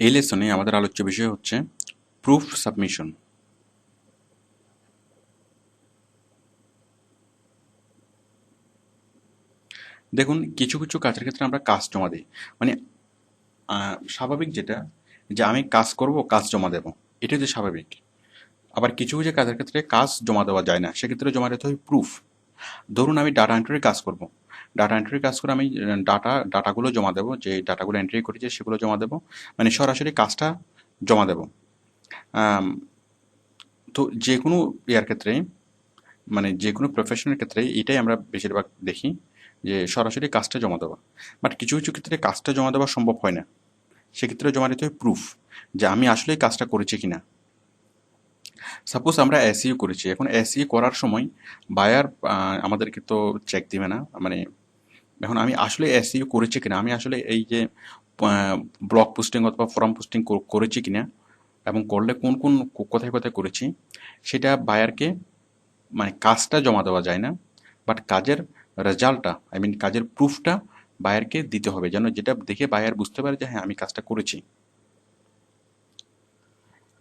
এই লেসনে আমাদের আলোচ্য বিষয় হচ্ছে প্রুফ সাবমিশন দেখুন, কিছু কিছু কাজের ক্ষেত্রে আমরা কাজ জমা দিই। মানে স্বাভাবিক যেটা, যে আমি কাজ করব, কাজ জমা দেব। এটা হচ্ছে স্বাভাবিক। আবার কিছু কিছু কাজের ক্ষেত্রে কাজ জমা দেওয়া যায় না। সেক্ষেত্রে জমা দিতে হয় প্রুফ ধরুন, আমি ডাটা এন্ট্রির কাজ করব। ডাটা এন্ট্রির কাজ করে আমি ডাটা ডাটাগুলো জমা দেবো, যে ডাটাগুলো এন্ট্রি করেছি সেগুলো জমা দেবো মানে সরাসরি কাজটা জমা দেবো। তো যে কোনো ইয়ার ক্ষেত্রে মানে যে কোনো প্রফেশনের ক্ষেত্রে এটাই আমরা বেশিরভাগ দেখি, যে সরাসরি কাজটা জমা দেওয়া। বাট কিছু কিছু ক্ষেত্রে কাজটা জমা দেওয়া সম্ভব হয় না। সেক্ষেত্রে জমা দিতে হয় প্রুফ যে আমি আসলেই কাজটা করেছি কি না সাপোজ আমরা এসইও করেছি, এখন এসইও করার সময় বায়ার আমাদেরকে তো চেক দিবে না মানে এখন আমি আসলে এসইও করেছি কিনা, আমি আসলে এই যে ব্লগ পোস্টিং অথবা ফর্ম পোস্টিং করেছি কিনা এবং করলে কোন কোন কোথায় কোথায় করেছি, সেটা বায়ারকে মানে কাজটা জমা দেওয়া যায় না বাট কাজের রেজাল্টটা আই মিন কাজের প্রুফটা বায়ারকে দিতে হবে, যেন যেটা দেখে বায়ার বুঝতে পারে যে হ্যাঁ আমি কাজটা করেছি।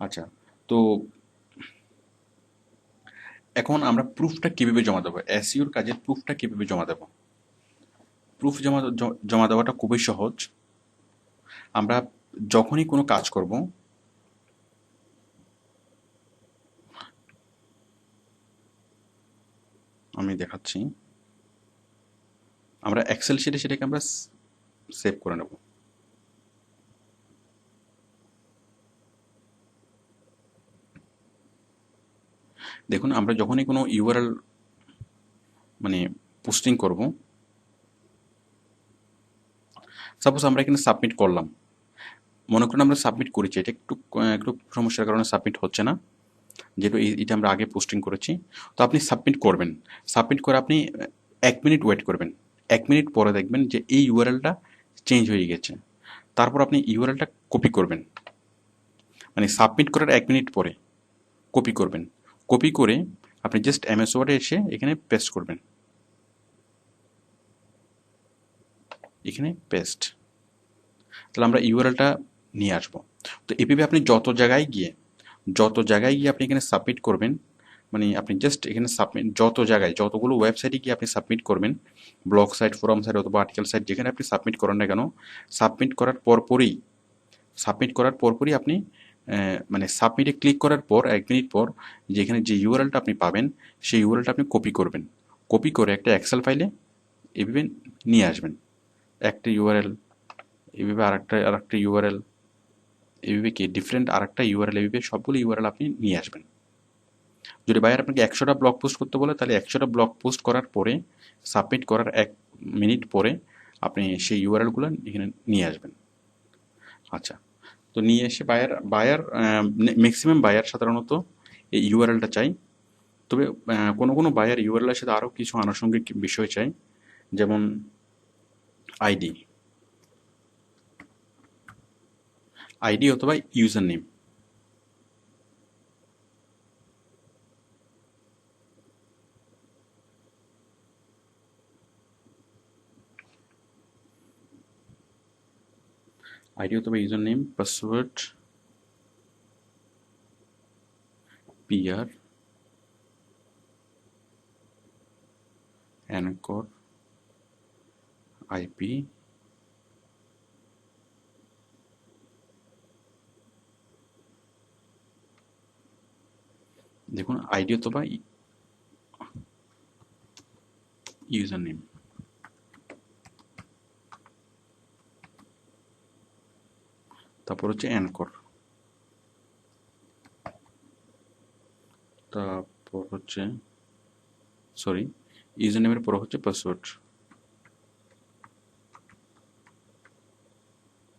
আচ্ছা তো এখন আমরা প্রুফটা কীভাবে জমা দেবো? এসইউর কাজের প্রুফটা কীভাবে জমা দেবো? প্রুফ জমা জমা দেওয়াটা খুবই সহজ। আমরা যখনই কোনো কাজ করব, আমি দেখাচ্ছি, আমরা এক্সেল শিটে সেটাকে আমরা সেভ করে নেব। দেখুন, আমরা যখনই কোনো ইউআরএল মানে পোস্টিং করব সাপোজ আমরা এখানে সাবমিট করলাম। মনে করুন আমরা সাবমিট করেছি, এটা একটু একটু সমস্যার কারণে সাবমিট হচ্ছে না। যেহেতু এটা আমরা আগে পোস্টিং করেছি। তো আপনি সাবমিট করবেন। সাবমিট করে আপনি এক মিনিট ওয়েট করবেন। এক মিনিট পরে দেখবেন যে এই ইউআরএলটা চেঞ্জ হয়ে গেছে। তারপর আপনি ইউআরএলটা কপি করবেন। মানে সাবমিট করার এক মিনিট পরে কপি করবেন। কপি করে আপনি জাস্ট এমএস ওয়ার্ডে এসে এখানে পেস্ট করবেন। এখানে পেস্ট তাহলে আমরা ইউআরএলটা নিয়ে আসব। তো এভাবে আপনি যত জায়গায় গিয়ে, যত জায়গায় গিয়ে আপনি এখানে সাবমিট করবেন মানে আপনি জাস্ট এখানে সাবমিট যত জায়গায়, যতগুলো ওয়েবসাইটে গিয়ে আপনি সাবমিট করবেন ব্লগ সাইট ফোরাম সাইট অথবা আর্টিকেল সাইট যেখানে আপনি সাবমিট করেন না কেন সাবমিট করার পরপরই সাবমিট করার পরপরই আপনি মানে সাবমিটে ক্লিক করার পর, এক মিনিট পর, যেখানে যে ইউআরএলটা আপনি পাবেন, সেই ইউআরএলটা আপনি কপি করবেন। কপি করে একটা এক্সেল ফাইলে এভাবে নিয়ে আসবেন। একটা ইউআরএল এভাবে আরেকটা আরেকটা ইউআরএল এভাবে কি ডিফারেন্ট আরেকটা ইউআরএল এভাবে সবগুলো ইউআরএল আপনি নিয়ে আসবেন। যদি বায়ার আপনাকে একশোটা ব্লগ পোস্ট করতে বলে, তাহলে একশোটা ব্লগ পোস্ট করার পরে সাবমিট করার এক মিনিট পরে আপনি সেই ইউআরএলগুলো এখানে নিয়ে আসবেন। আচ্ছা তো নিয়ে এসে বায়ার বায়ার ম্যাক্সিমাম বায়ার সাধারণত এই ইউআরএলটা চাই। তবে কোনো কোনো বায়ার ইউআরএলের সাথে আরও কিছু আনুষঙ্গিক বিষয় চাই। যেমন আইডি আইডি অথবা ইউজার নেম আইডি অথবা user name password PR anchor IP. দেখুন, আইডি অথবা ইউজার নেম তারপর হচ্ছে অ্যানকর। তারপর হচ্ছে সরি ইউজার নেমের পর হচ্ছে পাসওয়ার্ড।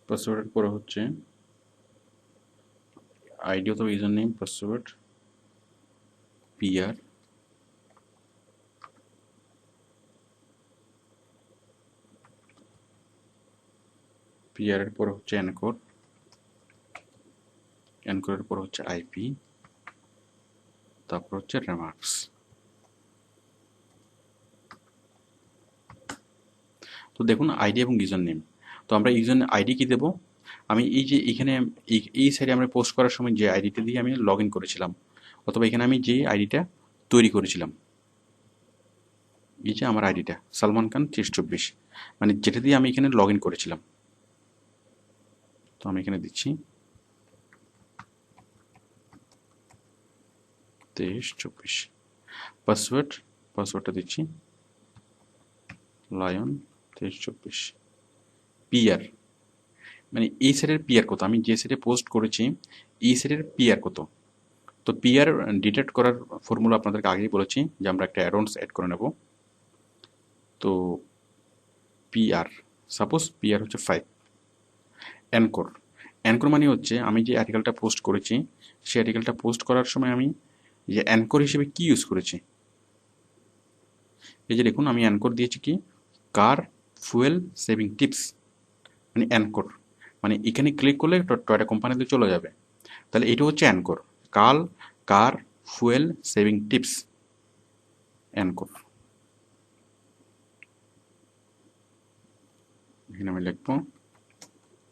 পাসওয়ার্ডের পরে হচ্ছে। আইডি অথবা user name password PR PR এর পর হচ্ছে অ্যানকর অ্যানকরের পর হচ্ছে আইপি তারপর হচ্ছে রেমার্কস তো দেখুন আইডি এবং ইউজার নেম তো আমরা ইউজার আইডি কি দেবো? আমি এই যে এখানে এই সাইডে আমরা পোস্ট করার সময় যে আইডিটা দিয়ে আমি লগ ইন করেছিলাম, অথবা এখানে আমি যে আইডিটা তৈরি করেছিলাম, এই যে আমার আইডিটা সালমান খান তিরিশ চব্বিশ মানে যেটা দিয়ে আমি এখানে লগ ইন করেছিলাম। তো আমি এখানে দিচ্ছি তেইশ চব্বিশ পাসওয়ার্ড পাসওয়ার্ডটা দিচ্ছি লায়ন তেইশ চব্বিশ। পিআর মানে এই সেটের পিআর কত? আমি যে সেটে পোস্ট করেছি, এই সেটের পিআর কত? তো পিআর ডিটেক্ট করার ফর্মুলা আপনাদেরকে আগেই বলেছি যে আমরা একটা অ্যাডভান্স অ্যাড করে নেব। তো পিআর সাপোজ পিআর হচ্ছে ফাইভ অ্যানকোর অ্যানকোর মানে হচ্ছে আমি যে আর্টিকেলটা পোস্ট করেছি, সেই আর্টিকেলটা পোস্ট করার সময় আমি যে অ্যানকোর হিসেবে কি ইউজ করেছি? এই যে দেখুন, আমি অ্যানকোর দিয়েছি কি? কার ফুয়েল সেভিং টিপস মানে অ্যানকোর মানে এখানে ক্লিক করলে টয়টা কোম্পানিতে চলে যাবে। তাহলে এটা হচ্ছে অ্যানকোর কাল, car, fuel saving tips anchor এখানে আমি লিখব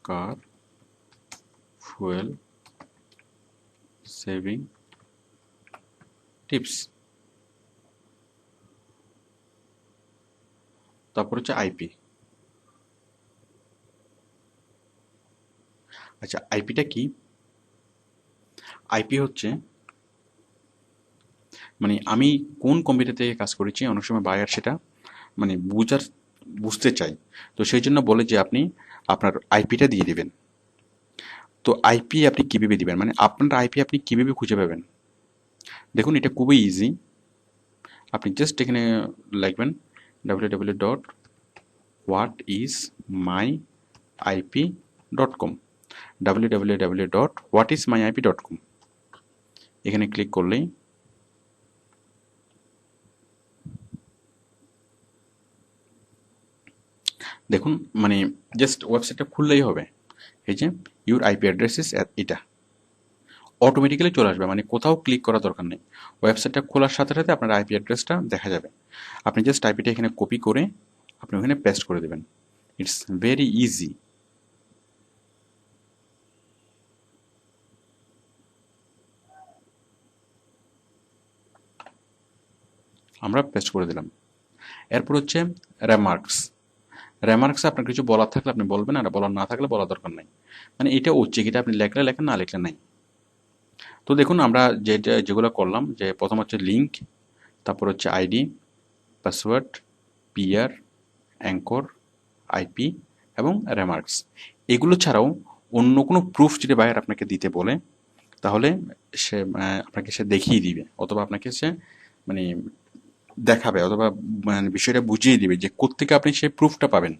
কার, ফুয়েল সেভিং টিপস তারপর হচ্ছে আইপি আচ্ছা আইপিটা কি? আইপি হচ্ছে মানে আমি কোন কম্পিউটার থেকে কাজ করেছি, অনেক সময় বায়ার সেটা মানে বুঝার, বুঝতে চাই। তো সেই জন্য বলে যে আপনি আপনার আইপিটা দিয়ে দিবেন। তো আইপি আপনি কীভাবে দিবেন? মানে আপনার আইপি আপনি কীভাবে খুঁজে পাবেন? দেখুন, এটা খুবই ইজি আপনি জাস্ট এখানে লিখবেন W W dot what is my IP dot com W dot what is my IP dot com এখানে ক্লিক করলেই দেখুন মানে জাস্ট ওয়েবসাইটটা খুললেই হবে। এই যে ইউর আইপি অ্যাড্রেস ইস এটা। অটোমেটিক্যালি চলে আসবে মানে কোথাও ক্লিক করা দরকার নেই। ওয়েবসাইটটা খোলার সাথে সাথে আপনার আইপি অ্যাড্রেসটা দেখা যাবে। আপনি জাস্ট আইপিটা এখানে কপি করে আপনি ওখানে পেস্ট করে দেবেন। ইটস ভেরি ইজি আমরা পেস্ট করে দিলাম। এরপর হচ্ছে রেমার্কস রেমার্কসে আপনার কিছু বলার থাকলে আপনি বলবেন, আর বলার না থাকলে বলার দরকার নাই। মানে এটা উচিত এটা আপনি লেখলে লেখেন, না লেখলে নাই। তো দেখুন, আমরা যেটা যেগুলো করলাম, যে প্রথম হচ্ছে লিঙ্ক তারপর হচ্ছে ID password PR anchor IP এবং রেমার্কস এগুলো ছাড়াও অন্য কোনো প্রুফ যদি বাইরে আপনাকে দিতে বলে, তাহলে সে আপনাকে সে দেখিয়ে দিবে, অথবা আপনাকে সে মানে দেখাবে অথবা মানে বিষয়টা বুঝিয়ে দিবে যে কোত্থেকে আপনি সেই প্রুফটা পাবেন।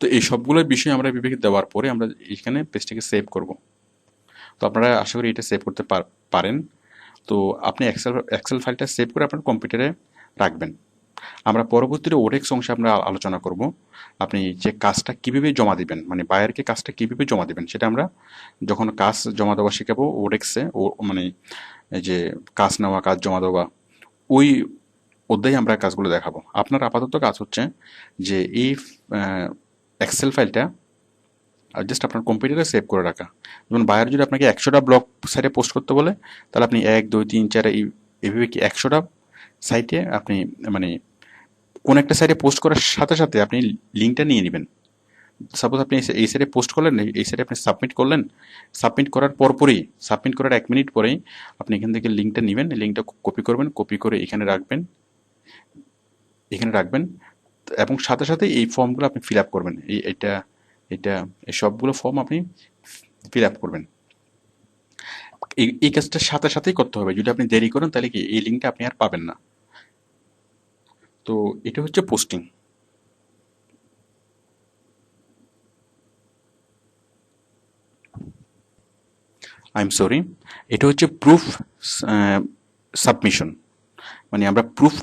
তো এই সবগুলোর বিষয় আমরা বিবেকে দেওয়ার পরে আমরা এখানে পেজটাকে সেভ করব। তো আপনারা আশা করি এটা সেভ করতে পার- পারেন। তো আপনি এক্সেল এক্সেল ফাইলটা সেভ করে আপনার কম্পিউটারে রাখবেন। আমরা পরবর্তীতে ওরেক্স অংশে আমরা আলোচনা করব। আপনি যে কাজটা কীভাবে জমা দিবেন মানে বায়ারকে কাজটা কীভাবে জমা দিবেন, সেটা আমরা যখন কাজ জমা দেওয়া শেখাবো ওরেক্সে ও মানে যে কাজ নেওয়া, কাজ জমা দেওয়া ওই অধ্যায়ে আমরা কাজগুলো দেখাবো। আপনার আপাতত কাজ হচ্ছে যে এই এক্সেল ফাইলটা জাস্ট আপনার কম্পিউটারে সেভ করে রাখা। যেমন বায়ার যদি আপনাকে একশোটা ব্লগ সাইটে পোস্ট করতে বলে, তাহলে আপনি এক, দুই, তিন, চার, এই, এইভাবে কি একশোটা সাইটে আপনি মানে কোন একটা সাইটে পোস্ট করার সাথে সাথে আপনি লিঙ্কটা নিয়ে নেবেন। সাপোজ আপনি এই- সাইডে পোস্ট করলেন, এই- সাইডে আপনি সাবমিট করলেন সাবমিট করার পরপরই সাবমিট করার এক মিনিট পরেই আপনি এখান থেকে লিঙ্কটা নেবেন লিঙ্কটা কপি করবেন কপি করে এখানে রাখবেন এখানে রাখবেন, এবং সাথে সাথে এই ফর্মগুলো আপনি ফিল আপ করবেন। এই এটা এটা, এই সবগুলো ফর্ম আপনি ফিল আপ করবেন। এই এই কাজটা সাথে সাথেই করতে হবে। যদি আপনি দেরি করেন, তাহলে কি এই লিঙ্কটা আপনি আর পাবেন না। তো এটা হচ্ছে পোস্টিং আই এম সরি এটা হচ্ছে প্রুফ সাবমিশন মানে আমরা প্রুফ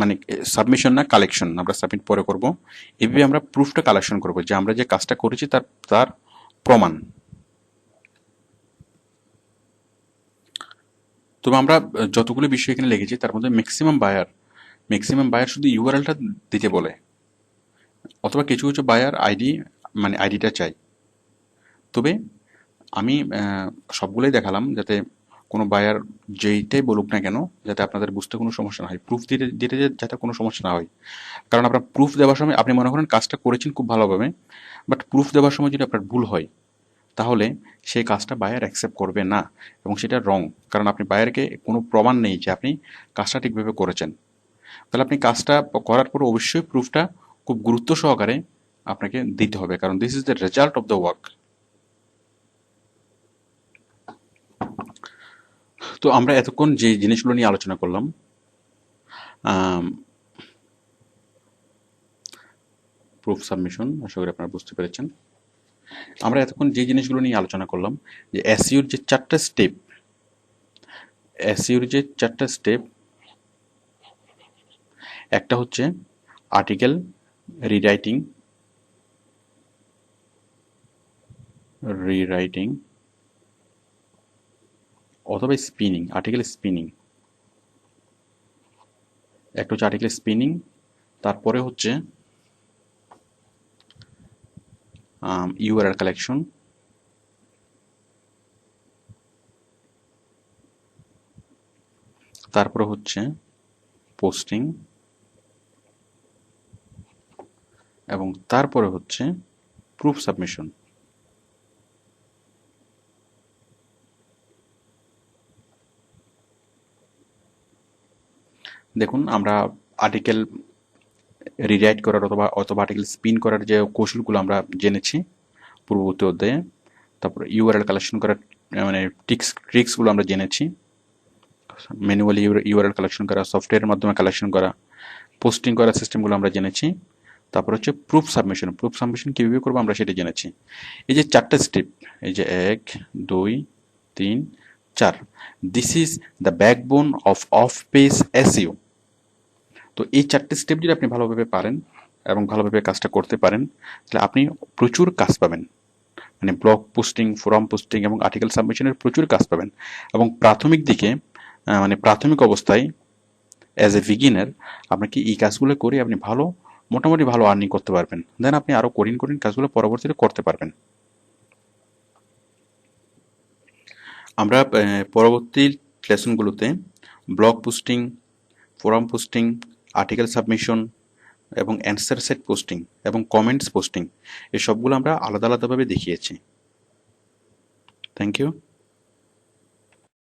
মানে সাবমিশন না কালেকশন আমরা সাবমিট পরে করব। এভাবে আমরা প্রুফটা কালেকশন করব যে আমরা যে কাজটা করেছি তার তার প্রমাণ। তবে আমরা যতগুলো বিষয় এখানে লিখেছি, তার মধ্যে ম্যাক্সিমাম বায়ার ম্যাক্সিমাম বায়ার শুধু ইউআরএলটা দিতে বলে, অথবা কিছু কিছু বায়ার আইডি মানে আইডিটা চাই। তবে আমি সবগুলোই দেখালাম যাতে কোনো বায়ার যেইটাই বলুক না কেন যাতে আপনাদের বুঝতে কোনো সমস্যা না হয়। প্রুফ দিতে দিতে যাতে কোনো সমস্যা না হয়। কারণ আপনার প্রুফ দেওয়ার সময় আপনি মনে করেন কাজটা করেছেন খুব ভালোভাবে বাট প্রুফ দেওয়ার সময় যদি আপনার ভুল হয়, তাহলে সেই কাজটা বায়ার অ্যাকসেপ্ট করবে না এবং সেটা রং কারণ আপনি বায়ারকে কোনো প্রমাণ নেই যে আপনি কাজটা ঠিকভাবে করেছেন। তাহলে আপনি কাজটা করার পর অবশ্যই প্রুফটা খুব গুরুত্ব সহকারে আপনাকে দিতে হবে। কারণ this is the result of the work তো আমরা এতক্ষণ যে জিনিসগুলো নিয়ে আলোচনা করলাম প্রুফ সাবমিশন আশা করি আপনারা বুঝতে পেরেছেন। আমরা এতক্ষণ যে জিনিসগুলো নিয়ে আলোচনা করলাম, যে এসইউর যে চারটা স্টেপ এসইউর যে চারটা স্টেপ একটা হচ্ছে আর্টিকেল রিরাইটিং রিরাইটিং অথবা স্পিনিং আর্টিকেল স্পিনিং একটা হচ্ছে আর্টিকেল স্পিনিং তারপরে হচ্ছে ইউআরএল কালেকশন তারপরে হচ্ছে পোস্টিং এবং তারপরে হচ্ছে প্রুফ সাবমিশন দেখুন, আমরা আর্টিকেল রিরাইট করার অথবা অথবা আর্টিকেল স্পিন করার যে কৌশলগুলো আমরা জেনেছি পূর্ববর্তী অধ্যায়ে, তারপর ইউআরএল কালেকশন করার মানে টিক্স ট্রিক্সগুলো আমরা জেনেছি ম্যানুয়ালি ইউআরএল কালেকশন করা সফটওয়্যারের মাধ্যমে কালেকশন করা পোস্টিং করার সিস্টেমগুলো আমরা জেনেছি, তারপর হচ্ছে প্রুফ সাবমিশন প্রুফ সাবমিশন কীভাবে করব আমরা সেটা জেনেছি। এই যে চারটে স্টেপ এই যে এক, দুই, তিন, চার this is the backbone of off page SEO তো এই চারটে স্টেপ যদি আপনি ভালোভাবে পারেন এবং ভালোভাবে কাজটা করতে পারেন, তাহলে আপনি প্রচুর কাজ পাবেন। মানে ব্লগ পোস্টিং ফোরাম পোস্টিং এবং আর্টিকেল সাবমিশনের প্রচুর কাজ পাবেন। এবং প্রাথমিক দিকে মানে প্রাথমিক অবস্থায় অ্যাজ এ বিগিনার আপনাকে এই কাজগুলো করে আপনি ভালো, মোটামুটি ভালো আর্নিং করতে পারবেন। দেন আপনি আরও কঠিন কঠিন কাজগুলো পরবর্তীতে করতে পারবেন। আমরা পরবর্তী লেসনগুলোতে blog posting forum posting article submission এবং অ্যান্সার সেট পোস্টিং এবং কমেন্টস পোস্টিং এসবগুলো আমরা আলাদা আলাদাভাবে দেখিয়েছি। Thank you